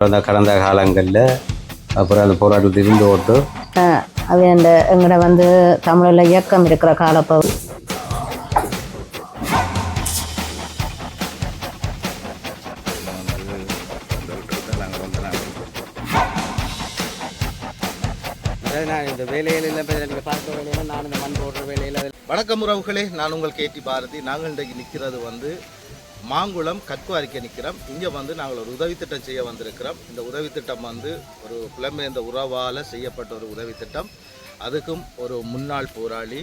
அந்த கடந்த காலங்களில் அப்புறம் அந்த போராட்டத்தில் இருந்து ஓட்டு. அது அந்த எங்கட வந்து தமிழில் இயக்கம் இருக்கிற காலப்போ நான் இந்த வேலையில் நீங்கள் பார்க்க வேலையில் நான் இந்த மண் போடுற வேலையில் வணக்கம் உறவுகளே நான் உங்கள் கேடி பாரதி. நாங்கள் இன்றைக்கு நிற்கிறது வந்து மாங்குளம் கற்குவாரிக்க நிற்கிறோம். இங்கே வந்து நாங்கள் ஒரு உதவி திட்டம் செய்ய வந்திருக்கிறோம். இந்த உதவி திட்டம் வந்து ஒரு புலம்பெயர்ந்த உறவால் செய்யப்பட்ட ஒரு உதவி திட்டம் அதுக்கும் ஒரு முன்னாள் போராளி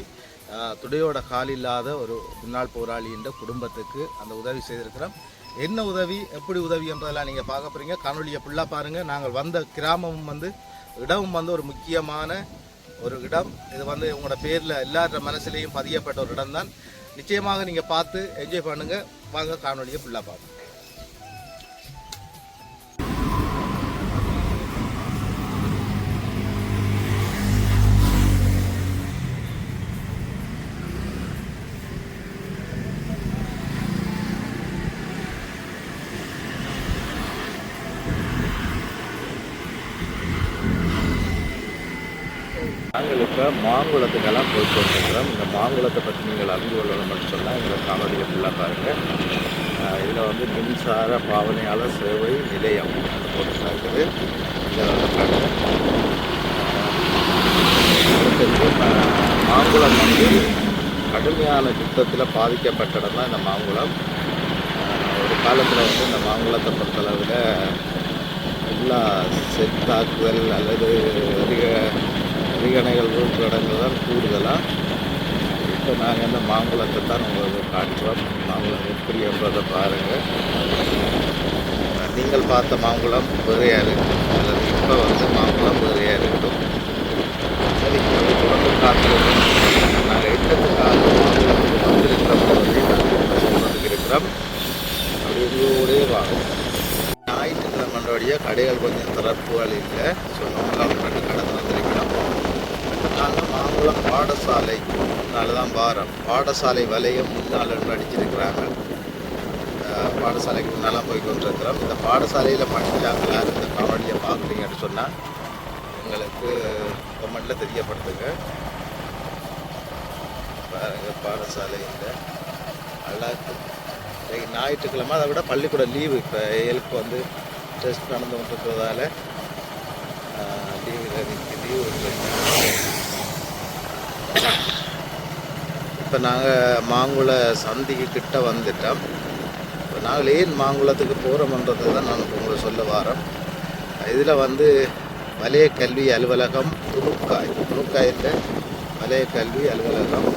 துடையோட கால் இல்லாத ஒரு முன்னாள் போராளின்ற குடும்பத்துக்கு அந்த உதவி செய்திருக்கிறோம். என்ன உதவி எப்படி உதவி என்றதெல்லாம் நீங்கள் பார்க்க போகிறீங்க காணொலியை ஃபுல்லாக பாருங்கள் நாங்கள் வந்த கிராமமும் வந்து இடமும் வந்து ஒரு முக்கியமான ஒரு இடம். இது வந்து உங்களோட பேரில் எல்லார மனசுலேயும் பதியப்பட்ட ஒரு இடம் தான் நிச்சயமாக நீங்கள் பார்த்து என்ஜாய் பண்ணுங்கள் வாங்க காணொலியை ஃபுல்லாக பார்ப்போம். இந்த பற்றி நீங்கள் அறிந்து கொள்ளணும்னு சொன்னால் இந்த காணொலியை ஃபுல்லாக பாருங்கள் இதில் வந்து மின்சார பாவனையாளர் சேவை நிலையம் அது போட்டுருக்குது இதில் வந்து மாங்குளம் வந்து கடுமையான யுத்தத்தில் பாதிக்கப்பட்ட இடம் தான் இந்த மாங்குளம். ஒரு காலத்தில் வந்து இந்த மாங்குளத்தை பொறுத்தளவில் எல்லா செத்தாக்குதல் அல்லது அதிக அதிகணைகள் இருக்கிற இடங்கள் தான் கூடுதலாக இப்போ நாங்கள் இந்த மாம்பழத்தை தான் உங்களுக்கு காட்டுறோம். மாம்பழம் எப்படி என்றதை பாருங்கள் நீங்கள் பார்த்த மாம்பழம் வேறையாக இருக்கும் அல்லது இப்போ வந்து மாம்பழம் வேறையாக இருக்கும் சரி அதை தொடர்ந்து நாங்கள் எட்டத்துக்காக மாங்குளத்துக்கு வந்திருக்கிற போதே நாங்கள் சொல்கிறதுக்கு இருக்கிறோம் அப்படி உங்களோடே வாங்க ஞாயிற்றுக்கிழமை வழியாக கடைகள் கொஞ்சம் திறப்புகள் இல்லை. ஸோ நம்ம ரெண்டு கடை திறந்திருக்கிறோம் நாங்கள் மாம்பழம் பாடசாலை. தான் வாரம் பாடசாலை வலையம் முன்னால் என்று அடிச்சிருக்கிறாங்க பாடசாலைக்கு முன்னாலாம் போய் கொண்டிருக்கிறோம். இந்த பாடசாலையில் படித்தாங்களா இந்த காவடியை பார்க்குறீங்கன்னு சொன்னால் எங்களுக்கு கமெண்டில் தெரியப்படுத்துங்க. பாருங்க பாடசாலையில் அழகு இன்னைக்கு ஞாயிற்றுக்கிழமை அதை விட பள்ளிக்கூடம் லீவு இப்போ ஏழுக்கு வந்து டெஸ்ட் நடந்து கொண்டிருக்கிறதால லீவில் லீவு இப்போ நாங்கள் மாங்குள சந்திக்கு கிட்ட வந்துட்டோம். இப்போ நாங்கள் ஏன் மாங்குளத்துக்கு போகிறோம்ன்றது தான் நான் இப்ப உங்களுக்கு சொல்ல வரோம் இதில் வந்து வலய கல்வி அலுவலகம் துணுக்காய் துணுக்காயில் வலய கல்வி அலுவலகம்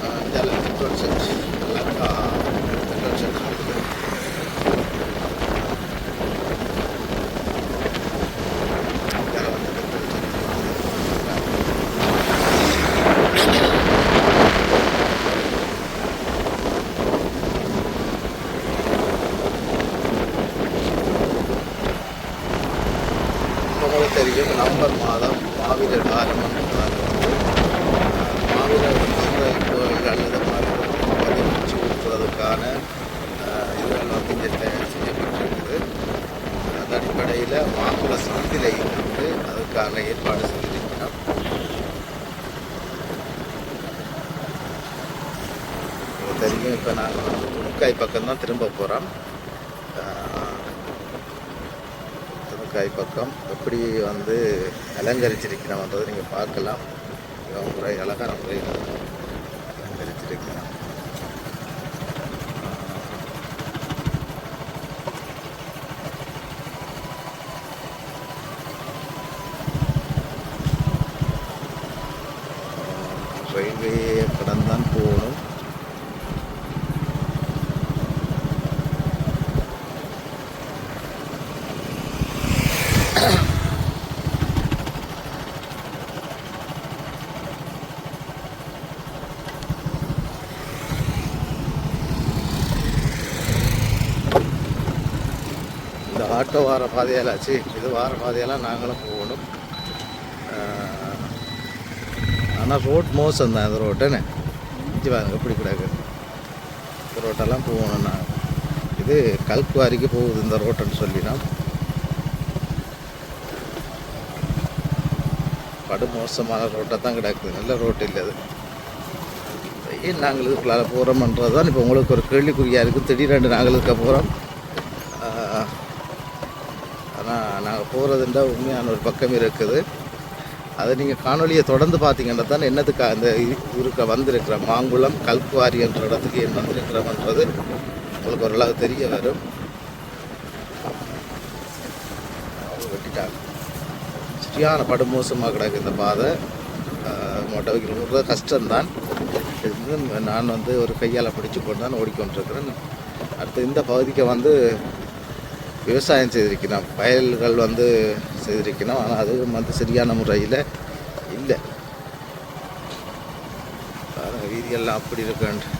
ஆஹ் இதெல்லாம் petrol shed Lanka petrol shed இருக்குது இதெல்லாம் வந்து பெட்ரோல் செட் உங்களுக்கு தெரியும் நவம்பர் மாதம் மாவீரர் வாரம் மாவீரர் சிறை கோயில் அல்லது பதினஞ்சு ஊற்றுவதற்கான ஆஹ், வந்து செய்யப்பட்டிருக்குது அந்த அடிப்படையில் மாங்குள சந்திலை வந்து அதுக்கான ஏற்பாடு செஞ்சிருக்கிறோம் தெரியும் இப்போ நாங்கள் வந்து துணுக்காய் பக்கம் தான் திரும்ப போகிறோம் துணுக்காய் பக்கம் எப்படி வந்து அலங்கரிச்சிருக்கிறோம்ன்றதை நீங்கள் பார்க்கலாம். மிகவும் முறை அழகான முறையில். ஆட்டோ வார பாதையால் ஆச்சு. இது வார பாதையெல்லாம் நாங்களும் போகணும். ஆனால் ரோட் மோசம் தான் இந்த ரோட்டுன்னு இஞ்சி வாங்க எப்படி கிடக்கு. இந்த ரோட்டெல்லாம் போகணும்னா இது கல்குவாரிக்கு போகுது இந்த ரோட்டுன்னு சொல்லினா படு மோசமான ரோட்டை தான் கிடக்குது நல்ல ரோட்டு இல்லை அது. ஏன் நாங்கள் இதுக்குள்ளால் போகிறோம்ன்றது தான் இப்போ உங்களுக்கு ஒரு கேள்விக்குறியாக இருக்குது திடீரென்று நாங்கள் இருக்க போகிறோம் போகிறதுன்ற உண்மையான ஒரு பக்கம் இருக்குது. அதை நீங்கள் காணொலியை தொடர்ந்து பார்த்தீங்கன்னா தான் என்னதுக்காக அந்த இருக்க வந்திருக்கிற மாங்குளம் கல்குவாரி என்ற இடத்துக்கு ஏன் வந்திருக்கிறோம்ன்றது உங்களுக்கு ஓரளவு தெரிய வரும். அவங்க வெட்டிட்டாங்க. சரியான படுமோசமாக கிடக்கு இந்த பாதை. மொட்டை வைக்கிற கஷ்டம்தான். நான் வந்து ஒரு கையால் பிடிச்சி கொண்டு தான் ஓடிக்கொண்டிருக்கிறேன். அடுத்து இந்த பகுதிக்கு வந்து விவசாயம் செய்திருக்கிறோம். வயல்கள் வந்து செய்திருக்கிறோம். ஆனால் அதுவும் வந்து சரியான முறையில் இல்லை. வீதியெல்லாம் அப்படி இருக்குன்ட்டு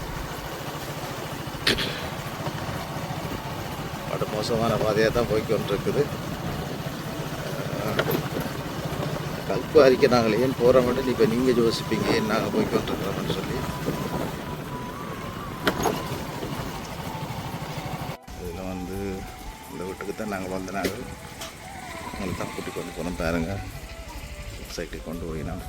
படு மோசமான பாதையாக தான் போய்கொண்டிருக்குது கல்பு அறிக்கை நாங்கள் ஏன் போகிறோம் மட்டும் இப்போ நீங்கள் யோசிப்பீங்க. ஏன் நாங்கள் போய்கொண்டிருக்கிறோம்னு சொல்லி. நாங்கள் வந்த நாங்கள் உங்களை தான் கூட்டிக் கொண்டு போனோம் பாருங்கள் சைட்டுக்கு கொண்டு போயினோம்.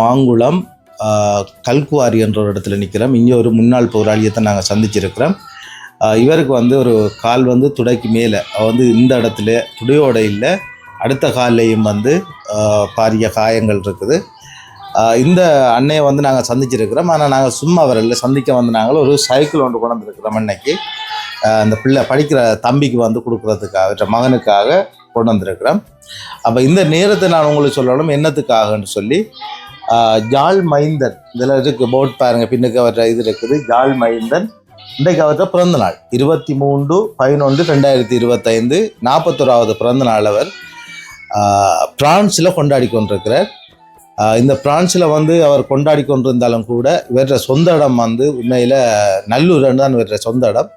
மாங்குளம் கல்குவாரி என்ற ஒரு இடத்துல நிற்கிறோம் இங்கே ஒரு முன்னாள் போராளியத்தை நாங்கள் சந்திச்சிருக்கிறோம். இவருக்கு வந்து ஒரு கால் வந்து துடைக்கு மேலே. வந்து இந்த இடத்துல துடையோட இல்லை. அடுத்த கால்லையும் வந்து பாரிய காயங்கள் இருக்குது. இந்த அன்னையை வந்து நாங்கள் சந்திச்சிருக்கிறோம். ஆனால் நாங்கள் சும்மா வரல. சந்திக்க வந்து நாங்கள் ஒரு சைக்கிள் ஒன்று கொண்டு அன்னைக்கு. அந்த பிள்ளை படிக்கிற தம்பிக்கு வந்து கொடுக்குறதுக்காக மகனுக்காக கொண்டு வந்திருக்கிறோம். அப்போ இந்த நேரத்தை நான் உங்களுக்கு சொல்லணும். என்னத்துக்காகன்னு சொல்லி ஜால் மைந்தன். இதில் இருக்குது போட் பாருங்க பின்னுக்கு அவற்ற இது இருக்குது. ஜால் மைந்தன். இன்றைக்கு அவற்ற பிறந்த நாள். இருபத்தி மூன்று பதினொன்று ரெண்டாயிரத்தி இருபத்தைந்து. நாற்பத்தோராவது பிறந்த நாள் அவர். பிரான்ஸில் கொண்டாடி கொண்டிருக்கிறார். இந்த பிரான்ஸில் வந்து அவர் கொண்டாடி கொண்டிருந்தாலும் கூட இவற்ற சொந்த இடம் வந்து உண்மையில் நல்லூர்னு தான் இவற்ற சொந்த இடம்.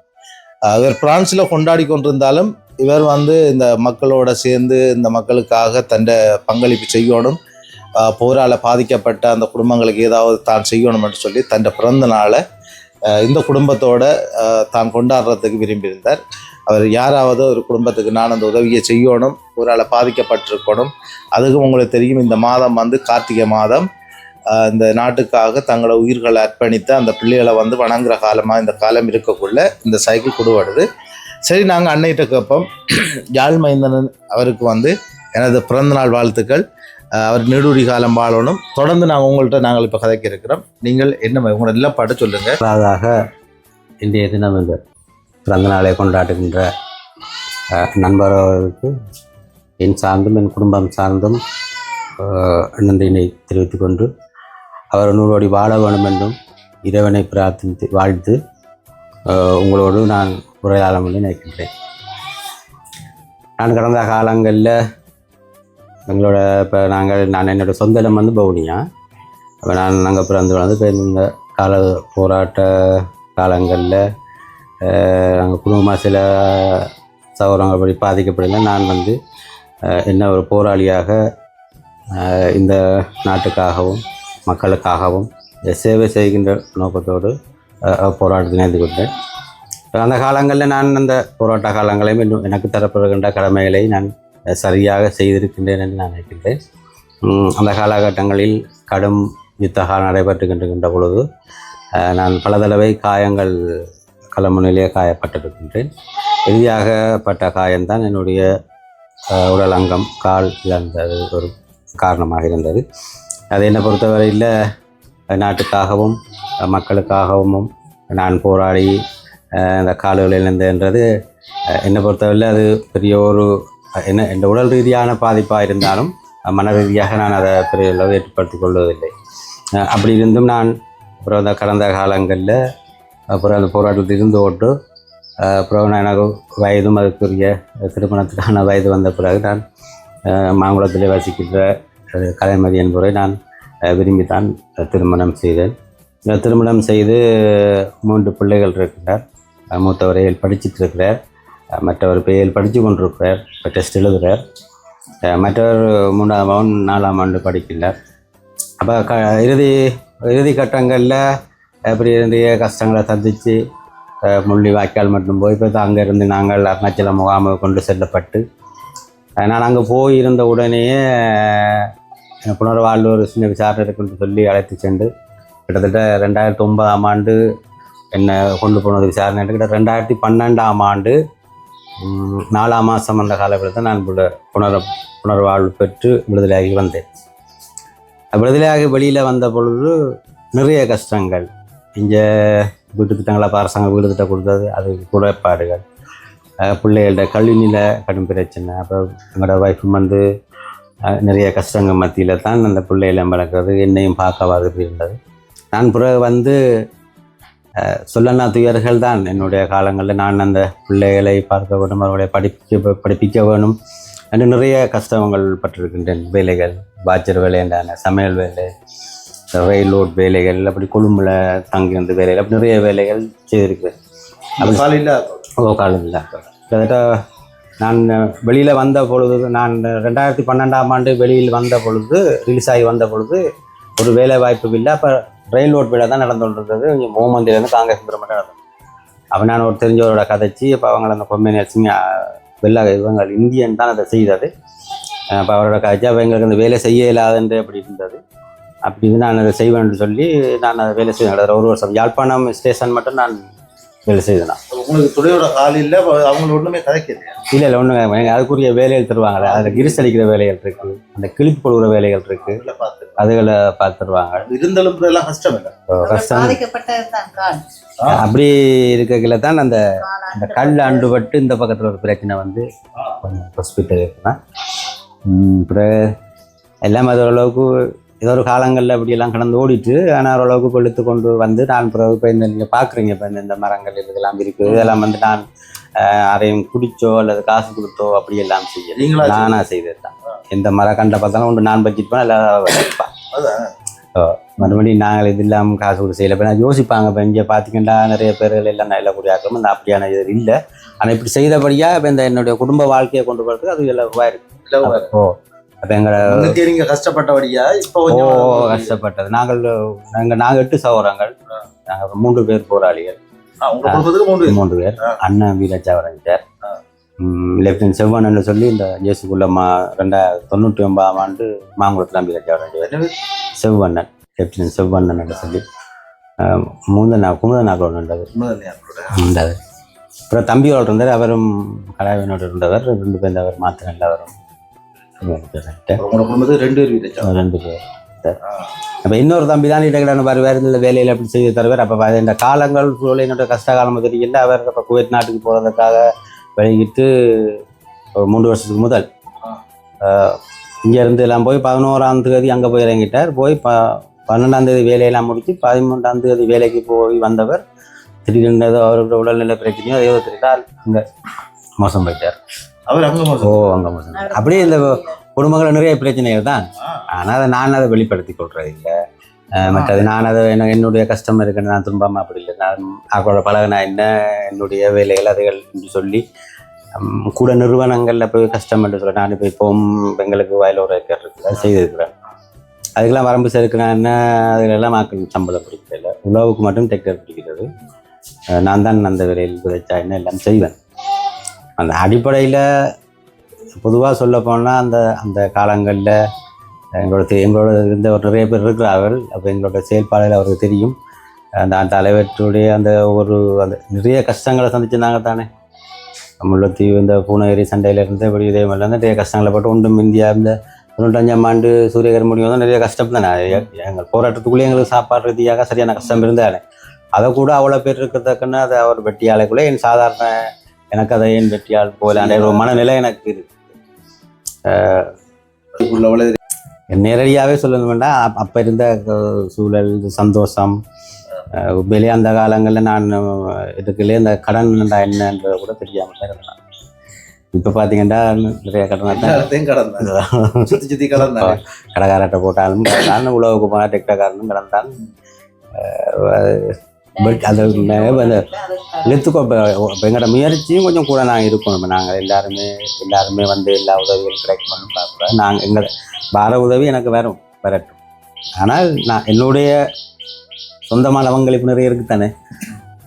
இவர் பிரான்ஸில் கொண்டாடி கொண்டிருந்தாலும் இவர் வந்து இந்த மக்களோட சேர்ந்து இந்த மக்களுக்காக தன்னை பங்களிப்பு செய்யணும். போரால் பாதிக்கப்பட்ட அந்த குடும்பங்களுக்கு ஏதாவது தான் செய்யணும் சொல்லி தன் பிறந்த நாளை இந்த குடும்பத்தோட தான் கொண்டாடுறதுக்கு விரும்பியிருந்தார். அவர் யாராவது ஒரு குடும்பத்துக்கு நான் அந்த உதவியை செய்யணும் போரால பாதிக்கப்பட்டிருக்கணும் அதுக்கும் உங்களுக்கு தெரியும் இந்த மாதம் வந்து கார்த்திகை மாதம். இந்த நாட்டுக்காக தங்களோட உயிர்களை அர்ப்பணித்து அந்த பிள்ளைகளை வந்து வணங்குற காலமாக இந்த காலம் இருக்கக்குள்ள இந்த சைக்கிள் கொடுபடுது. சரி நாங்கள் அன்னைகிட்ட கேட்போம். யாழ் மைந்தனன் அவருக்கு வந்து எனது பிறந்தநாள் வாழ்த்துக்கள். அவர் நெடுடி காலம் வாழணும். தொடர்ந்து நாங்கள் உங்கள்கிட்ட நாங்கள் இப்போ கதைக்க இருக்கிறோம் நீங்கள் என்ன உங்களோட நிலப்பாடு சொல்லுங்கள் அதாக இன்றைய தினம் இந்த பிறந்த நாளை கொண்டாடுகின்ற நண்பர்களுக்கு என் சார்ந்தும் என் குடும்பம் சார்ந்தும் நன்றியினை தெரிவித்துக் கொண்டு அவர் நூறோடி வாழ வேண்டும் என்றும் இறைவனை பிரார்த்தித்து வாழ்த்து உங்களோடு நான் உரையாடலாம் நினைக்கின்றேன். நான் கடந்த காலங்களில் எங்களோட இப்போ நாங்கள் நான் என்னோட சொந்த இடம் வந்து பவுனியா அப்போ நான் நாங்கள் பிறந்து வளர்ந்து இப்போ இந்த கால போராட்ட காலங்களில் நாங்கள் குடும்பமாக சில சௌரங்கள் படி பாதிக்கப்படல. நான் வந்து என்ன ஒரு போராளியாக இந்த நாட்டுக்காகவும் மக்களுக்காகவும் சேவை செய்கின்ற நோக்கத்தோடு போராட்டத்தை நினைந்து கொண்டேன். அந்த காலங்களில் நான் அந்த போராட்ட காலங்களையும் இன்னும் எனக்கு தரப்படுகின்ற கடமைகளை நான் சரியாக செய்திருக்கின்றேன் என்று நான் நினைக்கின்றேன். அந்த காலகட்டங்களில் கடும் யுத்தகால் நடைபெற்றுகின்ற பொழுது நான் பல தடவை காயங்கள் களமுனையிலே காயப்பட்டிருக்கின்றேன். இறுதியாக பட்ட காயம்தான் என்னுடைய உடல் அங்கம் கால் இழந்தது ஒரு காரணமாக இருந்தது. அது என்னை பொறுத்தவரையில் நாட்டுக்காகவும் மக்களுக்காகவும் நான் போராடி அந்த கால்கள் இழந்ததுன்றது என்னை பொறுத்தவரையில் அது பெரிய ஒரு என்ன இந்த உடல் ரீதியான பாதிப்பாக இருந்தாலும் மன ரீதியாக நான் அதை பெரிய அளவு ஏற்படுத்தி கொள்வதில்லை அப்படி இருந்தும் நான் அப்புறம் அந்த கடந்த காலங்களில் அப்புறம் அந்த போராட்டத்தில் இருந்து ஓட்டு அப்புறம் நான் எனக்கு வயதும் அதுக்குரிய திருமணத்துக்கான வயது வந்த பிறகு நான் மாங்குளத்தில் மாங்குளத்திலே வசிக்கின்ற கலைமதி என்பவரை நான் விரும்பி தான் திருமணம் செய்தேன். திருமணம் செய்து மூன்று பிள்ளைகள் இருக்கிறார் மூத்தவரையில் படிச்சுட்டு இருக்கிறார். மற்றவர் பெயர் படித்து கொண்டிருக்கிறார் இப்போ டெஸ்ட் எழுதுகிறார் மற்றவர் மூன்றாம் ஆண்டு நாலாம் ஆண்டு படிக்கிறார். அப்போ க இறுதி இறுதி கட்டங்களில் அப்படி நிறைய கஷ்டங்களை சந்தித்து முள்ளி வாய்க்கால் மட்டும் போய் இப்போ அங்கே இருந்து நாங்கள் அருணாச்சல முகாமை கொண்டு செல்லப்பட்டு நான் அங்கே போயிருந்த உடனேயே அஹ் புனர்வாழ்வு ஒரு சின்ன விசாரணை இருக்குன்னு சொல்லி அழைத்து சென்று கிட்டத்தட்ட ரெண்டாயிரத்தி ஒன்பதாம் ஆண்டு என்னை கொண்டு போனது விசாரணை கிட்ட ரெண்டாயிரத்தி பன்னெண்டாம் ஆண்டு நாலாம் மாதம் அந்த காலகட்டத்தில் நான் புன- புனர் புனர்வாழ்வு பெற்று விடுதலையாகி வந்தேன். விடுதலையாகி வெளியில் வந்த பொழுது நிறைய கஷ்டங்கள். இங்கே வீட்டு திட்டங்களை பாரசாங்க வீடு திட்டம் கொடுத்தது அது குறைபாடுகள். பிள்ளைகளோட கல்வி நிலை கடும் பிரச்சனை. அப்புறம் எங்களோட ஒய்ஃபும் வந்து நிறைய கஷ்டங்கள் மத்தியில் தான் அந்த பிள்ளைகளை வளர்க்குறது என்னையும் பார்க்க வருது இருந்தது. நான் பிறகு வந்து சொல்லனா துயர்கள் தான் என்னுடைய காலங்களில் நான் அந்த பிள்ளைகளை பார்க்க வேணும் அவர்களை படிக்க படிப்பிக்க வேணும் என்று நிறைய கஷ்டங்கள் பட்டிருக்கின்றேன். வேலைகள் பாச்சர் வேலை என்றான சமையல் வேலை ரயில் லோட் வேலைகள் அப்படி கொழும்புல தங்கியிருந்த வேலைகள் அப்படி நிறைய வேலைகள் செய்திருக்கிறேன். அப்படி காலையில் ஓ காலேஜில் கிட்டத்தட்ட நான் வெளியில் வந்த பொழுது நான் ரெண்டாயிரத்தி பன்னெண்டாம் ஆண்டு வெளியில் வந்த பொழுது ரிலீஸ் ஆகி வந்த பொழுது ஒரு வேலை வாய்ப்பு இல்லை. அப்போ ரயில் ரோட் வீடாக தான் நடந்து கொண்டிருந்தது இங்கே மோமந்திலேருந்து காங்கிரஸ் மட்டும் நடந்தது அப்போ நான் ஒரு தெரிஞ்சவரோட கதைச்சி இப்போ அவங்களை அந்த கொம்பை நர்சிங் வெள்ளா இவங்க இந்தியன் தான் அதை செய்தது. அப்போ அவரோட கதைச்சி அப்போ எங்களுக்கு அந்த வேலை செய்ய இயலாதுன்று அப்படி இருந்தது. அப்படி இருந்து நான் அதை செய்வேன்னு சொல்லி நான் அதை வேலை செய்ய கிட்டத்தட்ட ஒரு வருஷம். யாழ்ப்பாணம் ஸ்டேஷன் மட்டும் நான் வேலை செய்தேன் நான் உங்களுக்கு துணையோட காலையில் அவங்க ஒன்றுமே கதைக்கலையா இல்லை இல்லை ஒன்றுங்க அதுக்குரிய வேலைகள் தருவாங்க அதில் கிரிஸ் அடிக்கிற வேலைகள் இருக்கு. அந்த கிளிப்பு கொடுக்குற வேலைகள் இருக்கு. இல்லை பார்த்து அதுகளை பார்த்துருவாங்க இருந்தலும் எல்லாம் கஷ்டம் இல்லை. கஷ்டம். அப்படி இருக்கல தான் அந்த அந்த கல் அண்டுபட்டு இந்த பக்கத்தில் ஒரு பிரச்சனை வந்து கொஞ்சம் ஹாஸ்பிட்டல் இருக்குன்னா அப்புறம் எல்லாம் அது ஓரளவுக்கு ஏதோ ஒரு காலங்களில் அப்படியெல்லாம் கடந்து ஓடிட்டு ஆனால் ஓரளவுக்கு கொளுத்து கொண்டு வந்து நான் பிறகு இப்போ இந்த நீங்கள் பார்க்குறீங்க இப்போ இந்த இந்த மரங்கள் இதெல்லாம் இருக்குது இதெல்லாம் வந்து நான் அதையும் குடிச்சோ அல்லது காசு கொடுத்தோ அப்படியெல்லாம் செய்ய நீங்களா நானாக செய்தது தான். எந்த மரம் கண்ட பார்த்தாலும் ஒன்று நான் பட்ஜெட் இல்லை வச்சுப்பான் அதான். மறுபடியும் நாங்கள் இது இல்லாமல் காசு கொடுத்து செய்யலை. இப்போ நான் யோசிப்பாங்க இப்போ இங்கே பார்த்தீங்கன்னா நிறைய பேர்கள் எல்லாம் நல்ல குடியாக்கம் அந்த அப்படியான இது இல்லை. ஆனால் இப்படி செய்தபடியாக இப்போ இந்த என்னுடைய குடும்ப வாழ்க்கையை கொண்டு போகிறதுக்கு அது இலவாக இருக்கு. இலவ ஓ அப்போ எங்களை நீங்க கஷ்டப்பட்டபடியா? இப்போ கஷ்டப்பட்டது. நாங்கள் நாங்கள் நாங்கள் எட்டு சகோதரங்கள். நாங்கள் மூன்று பேர் போராளிகள். மூன்று பேர். அண்ணன் வீரச்சாவரஞ்சார் ஆ. லெப்டினன்ட் செவ்வன்னு சொல்லி இந்த இயேசுக்குள்ள மா ரெண்டாயிரத்தி தொண்ணூற்றி ஒன்பதாம் ஆண்டு மாங்குளத்தில் வீரச்சாவரஞ்சார் என்னது? செவ்வண்ணன் லெப்டினன்ட் செவ்வண்ணன் சொல்லி மூந்தனா குமுதனாக ஒன்றுண்டது உண்மைதானே அவரோட? இருந்தது அப்புறம் தம்பியோடு இருந்தார். அவரும் கலாவினோடு இருந்தவர். ரெண்டு பேர் அவர் மாத்திரம் அவரும் உங்களோட குடும்பத்துக்கு ரெண்டு பேர் ரெண்டு பேர். அப்போ இன்னொரு தம்பி தான் இடங்களான வருவார் இந்த வேலையில் அப்படி செய்து தருவார். அப்போ இந்த காலங்கள் சூழல் என்னோட கஷ்ட காலம் தெரியல அவர் இப்போ குவைத் நாட்டுக்கு போகிறதுக்காக வெளியிட்டு ஒரு மூன்று வருஷத்துக்கு முதல் இங்கேருந்து எல்லாம் போய் பதினோராம் தேதி அங்கே போய் இறங்கிட்டார். போய் ப பன்னெண்டாம் தேதி வேலையெல்லாம் முடித்து பதிமூன்றாம் தேதி வேலைக்கு போய் வந்தவர். திடீர்னு ஏதோ அவரோட உடல்நிலை பிரச்சனையோ ஏதோ தெரிந்தால் அங்கே மோசம் போயிட்டார். அவர் அங்க ஓ மோசம் அங்கே மோசம். போயிட்டார். அப்படியே இந்த குடும்பங்களில் நிறைய பிரச்சனைகள் தான். ஆனால் அதை நான் அதை வெளிப்படுத்தி கொள்றது இல்லை மற்றது நான் அதை என்ன என்னுடைய கஷ்டம் இருக்குன்னு நான் துன்பமா அப்படி இல்லை. நான் அவங்களோட பழகினா என்ன என்னுடைய வேலைகள் அதுகள் என்று சொல்லி கூட நிறுவனங்களில் போய் கஷ்டம் என்று சொல்ல நான் இப்போ இப்போவும் எங்களுக்கு வயல் ஒரு ஏக்கர் செய்திருக்கிறேன். அதுக்கெல்லாம் வரம்பு செருக்கிறேன் என்ன அதுலெல்லாம் மக்கள் சம்பளம் பிடிக்கல. உழவுக்கு மட்டும் டிராக்டர் பிடிக்கிறது. நான் தான் அந்த வேலையில் விதைச்சா என்ன எல்லாம் செய்வேன். அந்த அடிப்படையில் பொதுவாக சொல்ல போனால் அந்த அந்த காலங்களில் எங்களோட எங்களோட இருந்த ஒரு நிறைய பேர் இருக்கிறார்கள். அப்போ எங்களோட செயல்பாடுகள் அவருக்கு தெரியும். அந்த அந்த தலைவற்றுடைய அந்த ஒரு அந்த நிறைய கஷ்டங்களை சந்திச்சிருந்தாங்க தானே. முல்லைத்தீவு இந்த பூனகிரி சண்டையில் இருந்து இப்படி இதே மாதிரி நிறைய கஷ்டங்களை பட்டு ஒன்றும் இந்தியா இந்த தொண்ணூத்தஞ்சாம் ஆண்டு சூரியகர் முடியும் வந்து நிறைய கஷ்டம் தானே. எங்கள் போராட்டத்துக்குள்ளேயே எங்களுக்கு சாப்பாடு ரீதியாக சரியான கஷ்டம் இருந்தாலே. அதை கூட அவ்வளோ பேர் இருக்கிறதுக்குன்னு அதை அவர் வெட்டியாலைக்குள்ளே என் சாதாரண எனக்கு அதை ஏன் வெட்டியாள் போல ஒரு மனநிலை எனக்கு இருக்கு. நேரடியாகவே சொல்லணும் வேண்டாம். அப்- அப்ப இருந்த சூழல் சந்தோஷம் உண்மையிலேயே அந்த காலங்களில் நான் இதுக்குள்ளே இந்த கடன் என்னன்றத கூட தெரியாமல் தான் இருந்தேன் இப்போ பார்த்தீங்கன்னா நிறைய கடனை தான். கடந்தான் சுத்தி சுத்தி கடந்தான் கடைக்காரட்ட போட்டாலும் கடந்தான் உழவுக்கு போனால் டெக்டக்காரனும் பட் அது இழுத்துக்கோ இப்போ எங்களோட முயற்சியும் கொஞ்சம் கூட நாங்கள் இருக்கணும். இப்போ நாங்கள் எல்லாருமே எல்லாருமே வந்து எல்லா உதவிகளும் கிடைக்கணும்னு பார்க்குறோம் நாங்கள் எங்களை பார உதவி எனக்கு வரும் வரட்டும். ஆனால் நான் என்னுடைய சொந்தமான பங்களிப்பு நிறைய இருக்குது தானே?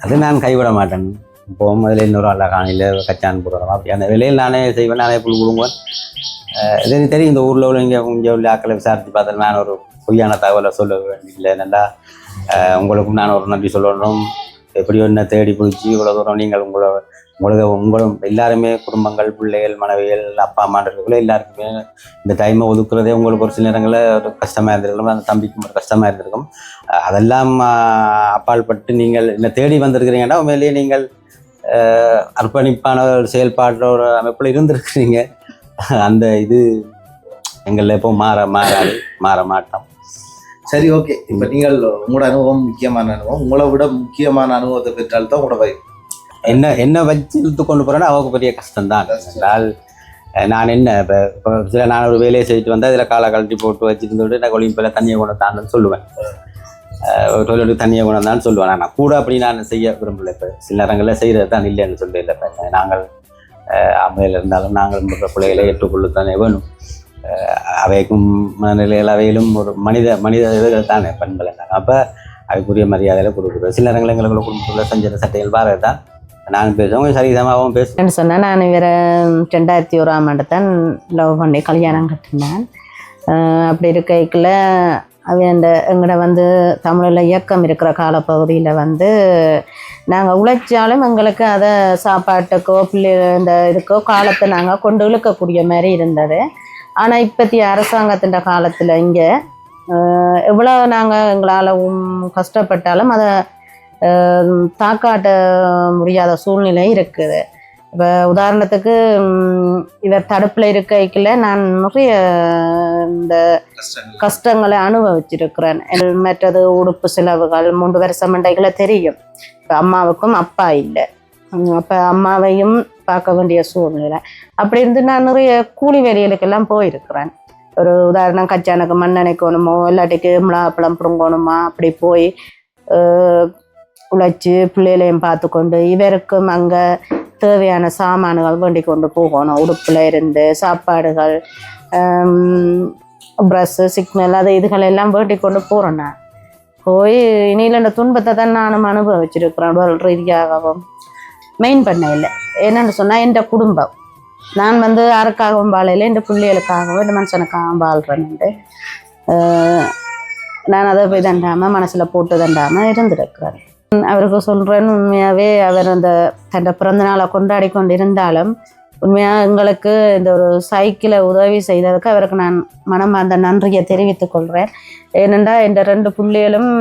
அது நான் கைவிட மாட்டேன். இப்போ முதல்ல இன்னொரு ஆள் காணியில் கச்சான் போடுறோம்? அப்படி அந்த விலையில் நானே செய்வேன் நானே புல் கொடுங்குவேன் இது தெரியும் இந்த ஊரில் உள்ள இங்கே இங்கே உள்ள ஆக்களை விசாரித்து பார்த்தேன் நான் ஒரு பொய்யான தகவலை சொல்ல வேண்டியதில்லை. நல்லா உங்களுக்கும் நான் ஒரு நன்றி சொல்லணும். எப்படியோ என்ன தேடி பிடிச்சி இவ்வளோ தூரம் நீங்கள் உங்களை உங்களுக்கு உங்களும் எல்லாருமே குடும்பங்கள் பிள்ளைகள் மனைவிகள் அப்பா அம்மா எல்லாருக்குமே இந்த டைமை ஒதுக்குறதே உங்களுக்கு ஒரு சில நேரங்களில் ஒரு கஷ்டமாக இருந்திருக்கும். அந்த தம்பிக்கும் ஒரு கஷ்டமாக இருந்திருக்கும். அதெல்லாம் அப்பால் பட்டு நீங்கள் என்னை தேடி வந்திருக்கிறீங்கன்னா உண்மையிலேயே நீங்கள் அர்ப்பணிப்பான ஒரு செயல்பாட்டோட ஒரு அமைப்பில் இருந்திருக்கிறீங்க. அந்த இது எங்களில் எப்போ மாற மாறாது மாற மாட்டோம். சரி ஓகே இப்போ நீங்கள் உங்களோட அனுபவம் முக்கியமான அனுபவம். உங்களை விட முக்கியமான அனுபவத்தை பெற்றால்தான் உங்களோட வைஃப் என்ன என்ன வச்சு இழுத்து கொண்டு போகிறேன்னா அவருக்கு பெரிய கஷ்டம்தான். என்றால் அஹ், நான் என்ன இப்போ இப்போ சில நான் ஒரு வேலையை செய்துட்டு வந்தால் இதில் காலை கழட்டி போட்டு வச்சுருந்து நான் ஒளிம்பில் தண்ணியை கொண்டு தான்னு சொல்லுவேன். டொய்லெட்டுக்கு தண்ணியை கொண்டு வந்தான்னு சொல்லுவேன். நான் கூட அப்படி நான் செய்ய விரும்பல. இப்போ சில நேரங்களில் செய்கிறது தான் இல்லைன்னு சொல்லி இல்லை. இப்போ நாங்கள் அம்மையில் இருந்தாலும் நாங்கள் பிள்ளைகளை ஏற்றுக்கொள்ளத்தானே வேணும். அஹ், அவைக்கும் மனநிலைகள் அவையிலும் ஒரு மனித மனித இதுகள் தானே பண்பலை அப்போ அதுக்குரிய மரியாதையில் கொடுக்குறது. சில நேரங்களில் எங்களுக்கு குடும்பத்தில் செஞ்ச சட்டைகள் பாருங்க தான். நானும் பேசுவோம் சரிதமாகவும் பேசுவேன். என்ன சொன்னால் நான் வேறு ரெண்டாயிரத்தி ஓராம் ஆண்டு தான் லவ் பண்ணி கல்யாணம் கட்டினேன். அப்படி இருக்கைக்குள்ள அவன் இந்த எங்கட வந்து தமிழில் இயக்கம் இருக்கிற காலப்பகுதியில் வந்து நாங்கள் உழைச்சாலும் எங்களுக்கு அதை சாப்பாட்டுக்கோ பிள்ளை இந்த இதுக்கோ காலத்தை நாங்கள் கொண்டு இழுக்கக்கூடிய மாதிரி இருந்தது. ஆனால் இப்போத்திய அரசாங்கத்தின் காலத்தில் இங்கே எவ்வளோ நாங்கள் எங்களால் கஷ்டப்பட்டாலும் அதை தாக்காட்ட முடியாத சூழ்நிலை இருக்குது. இப்போ உதாரணத்துக்கு இவர் தடுப்பில் இருக்கைக்குள்ள நான் நிறைய இந்த கஷ்டங்களை. அனுபவிச்சிருக்கிறேன். மற்றது உடுப்பு செலவுகள் மூன்று வருஷம் மண்டைகளை தெரியும். இப்போ அம்மாவுக்கும் அப்பா இல்லை. அப்போ அம்மாவையும் பார்க்க வேண்டிய சூழ்நிலை. அப்படி இருந்து நான் நிறைய கூலி வேலைகளுக்கெல்லாம் போயிருக்கிறேன். ஒரு உதாரணம் கச்சானுக்கு மண்ணெண்ணைக்கணுமோ இல்லாட்டிக்கு மிளகாப்பழம் பிடுங்கணுமா அப்படி போய் உழைச்சி பிள்ளைகளையும் பார்த்து கொண்டு இவருக்கும் அங்கே தேவையான சாமான்கள் வேண்டி கொண்டு போகணும். உடுப்பில் இருந்து சாப்பாடுகள் ப்ரஷ்ஷு சிக்னல் அது இதுகளெல்லாம் வேண்டி கொண்டு போகிறேன் நான். போய் இனியில் இந்த துன்பத்தை தான் நானும் அனுபவிச்சிருக்கிறேன் உடல் ரீதியாகவும். மெயின் பண்ண இல்லை என்னென்னு சொன்னால் என் குடும்பம்? நான் வந்து யாருக்காகவும் வாழையில இந்த பிள்ளைகளுக்காகவும் இந்த மனுஷனுக்காகவும் வாழ்கிறேன்ட்டு நான் அதை போய் தண்டாமல் மனசில் போட்டு தண்டாமல் இருந்திருக்கிறேன். அவருக்கு சொல்கிறேன் உண்மையாகவே அவர் அந்த தன்னை பிறந்த நாளை கொண்டாடி கொண்டு இருந்தாலும் உண்மையாக எங்களுக்கு இந்த ஒரு சைக்கிளை உதவி செய்ததுக்கு அவருக்கு நான் மனமார்ந்த நன்றியை தெரிவித்துக் கொள்கிறேன் ஏனெண்டா இந்த ரெண்டு பிள்ளைகளும்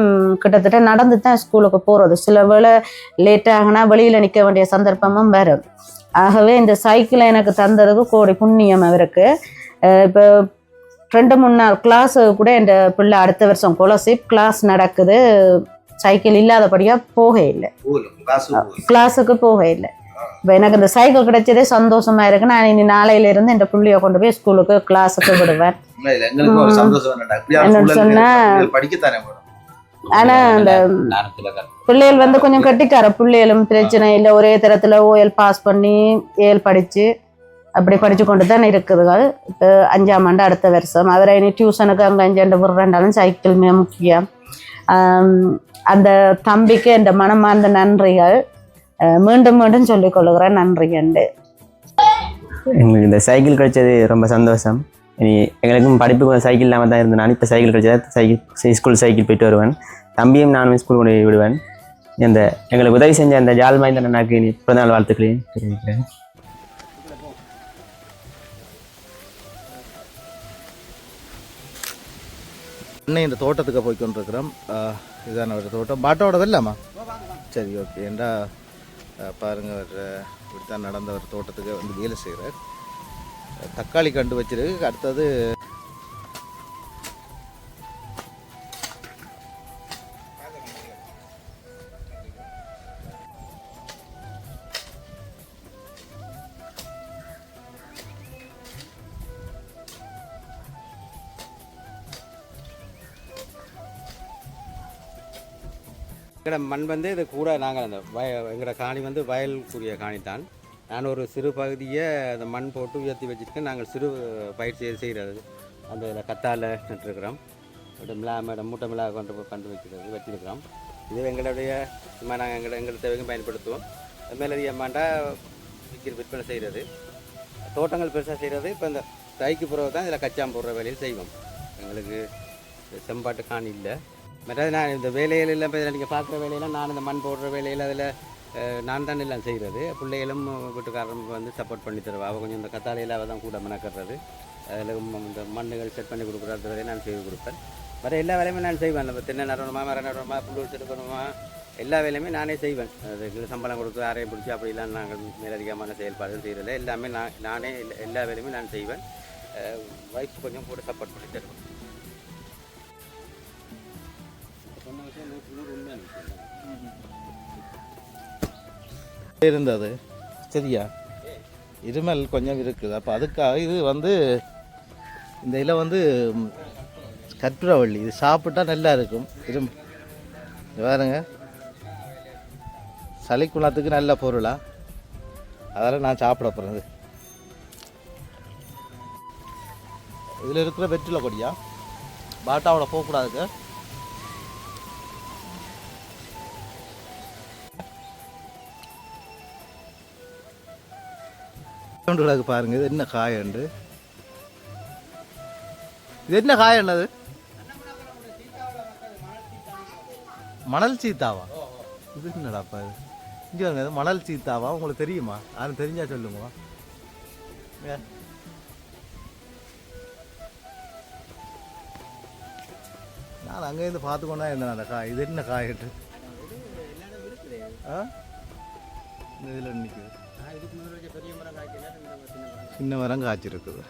கிட்டத்தட்ட நடந்து தான் ஸ்கூலுக்கு போகிறது சில வேளை லேட் ஆகினா வெளியில் நிற்க வேண்டிய சந்தர்ப்பமும் வரும். ஆகவே இந்த சைக்கிளை எனக்கு தந்ததுக்கு கோடி புண்ணியம் அவருக்கு. இப்போ ரெண்டு மூணு நாள் கிளாஸ் கூட என் பிள்ளை அடுத்த வருஷம் கொலசிப் கிளாஸ் நடக்குது. சைக்கிள் இல்லாதபடியாக போக இல்லை. கிளாஸுக்கு போக இல்லை. இப்போ எனக்கு இந்த சைக்கிள் கிடைச்சதே சந்தோஷமா இருக்கு. நான் இனி நாளையில இருந்து இந்த புள்ளைய கொண்டு போய் ஸ்கூலுக்கு கிளாஸுக்கு விடுவேன். ஆனா அந்த பிள்ளைகள் வந்து கொஞ்சம் கட்டிக்கார பிள்ளைகளும் பிரச்சனை இல்லை. ஒரே தரத்துல ஓஎல் பாஸ் பண்ணி ஏஎல் படிச்சு அப்படி படிச்சு கொண்டு தான் இருக்குதுகள். இப்போ அஞ்சாம் ஆண்டு அடுத்த வருஷம். அவரை இனி டியூஷனுக்கு அங்கே அஞ்சாண்டு விடுறாண்டாலும் சைக்கிள் மிக முக்கியம். அந்த தம்பிக்கு இந்த மனமார்ந்த நன்றிகள். மீண்டும் மீண்டும் சொல்லிக் கொள்ளுகிறேன் நன்றி என்று எங்களுக்கு இந்த சைக்கிள் கிடைச்சது ரொம்ப சந்தோஷம். இனி எங்களுக்கும் படிப்பு கொஞ்சம் சைக்கிள் இல்லாமல் தான் இருந்தேன் நான் இப்போ சைக்கிள் கிடைச்சா சைக்கிள் ஸ்கூல் சைக்கிள் போயிட்டு வருவேன். தம்பியும் நானும் ஸ்கூல் கொண்டு விடுவேன். இந்த எங்களுக்கு உதவி செஞ்ச அந்த ஜால் மைந்த அண்ணாக்கு இனி பிறந்தநாள் வாழ்த்துக்களையும் தெரிவிக்கிறேன். இன்னும் இந்த தோட்டத்துக்கு போய் கொண்டிருக்கிறோம். ஆஹ் இதுதான ஒரு தோட்டம். பாட்டோட வெல்லாமா சரி ஓகே ஏண்டா பாருங்கள் பாருங்க அவர் இப்படித்தான் நடந்த ஒரு தோட்டத்துக்கு வந்து வேலை செய்கிறார் தக்காளி கண்டு வச்சிருக்கு. அடுத்தது எங்களோட மண் வந்து இது கூட நாங்கள் அந்த வய எங்களோட காணி வந்து வயலுக்குரிய காணி தான். நான் ஒரு சிறு பகுதியை அந்த மண் போட்டு உயர்த்தி வச்சுருக்கேன். நாங்கள் சிறு பயிற்சி செய்கிறது அந்த இதில் கத்தாழை நட்டுருக்கிறோம். அப்படி மிளா மேடம் மூட்டை மிளா கொண்டு போய் கண்டு வைக்கிறது வச்சுருக்கிறோம். இது எங்களுடைய சும்மா நாங்கள் எங்களை எங்கள் தேவைக்கும் பயன்படுத்துவோம். மேலதிகமாண்டா விற்கிற விற்பனை செய்கிறது தோட்டங்கள் பெருசாக செய்கிறது இப்போ இந்த தைக்கு பிறகு தான் இதில் கச்சாம் போடுற வேலையில் செய்வோம். எங்களுக்கு செம்பாட்டு காணி இல்லை. மற்றது நான் இந்த வேலைகள் எல்லாம் நீங்கள் பார்க்குற வேலையெல்லாம் நான் இந்த மண் போடுற வேலையில் அதில் நான் தான் எல்லாம் செய்கிறது பிள்ளைகளும் வீட்டுக்காரரும் வந்து சப்போர்ட் பண்ணி தருவா. அவள் கொஞ்சம் இந்த கத்தாலையில் அவள் தான் கூட மணக்கிறது அதில் இந்த மண்ணுகள் செட் பண்ணி கொடுக்குற அந்த வேலையை நான் செய்து கொடுப்பேன். மற்ற எல்லா வேலையுமே நான் செய்வேன். நம்ம தென்னை நடணுமா மரம் நடணுமா புல்லூர் செடுக்கணுமா எல்லா வேலையுமே நானே செய்வேன். அதுக்கு சம்பளம் கொடுத்து யாரையும் பிடிச்சி அப்படிலாம் நாங்கள் மேலதிகமான செயல்பாடுகள் செய்கிறதில்ல எல்லாமே நான் நானே எல்லா- எல்லா வேலையுமே நான் செய்வேன். ஒய்ஃப் கொஞ்சம் கூட சப்போர்ட் பண்ணி தருவேன். இருந்தது. சரியா? இருமல் கொஞ்சம் இருக்குது. அப்போ அதுக்காக இது வந்து இந்த இலை வந்து கற்பூரவள்ளி. இது சாப்பிட்டா நல்லா இருக்கும். இரும் பாருங்க. சளி குணத்துக்கு நல்ல பொருளா? அதெல்லாம் நான் சாப்பிட போகிறது இதில் இருக்கிற வெற்றில கொடியா? பாட்டாவோட போகக்கூடாதுக்கு கொண்டு கிடக்கு பாருங்க. இது என்ன காயண்டு இது என்ன காயண்டது மணல் சீத்தாவா? இது என்னடாப்பா இது? இங்கே வாங்க இது மணல் சீத்தாவா? உங்களுக்கு தெரியுமா? யாரும் தெரிஞ்சா சொல்லுங்க. நான் அங்கேருந்து பார்த்து கொண்டா இருந்தேன் அந்த காய்? இது என்ன காயட்டு ஆ? இதில் நிற்குது. இதுக்கு முதல்ல பெரிய மரம் காய்க்கல சின்ன மரம் காய்ச்சிருக்குது.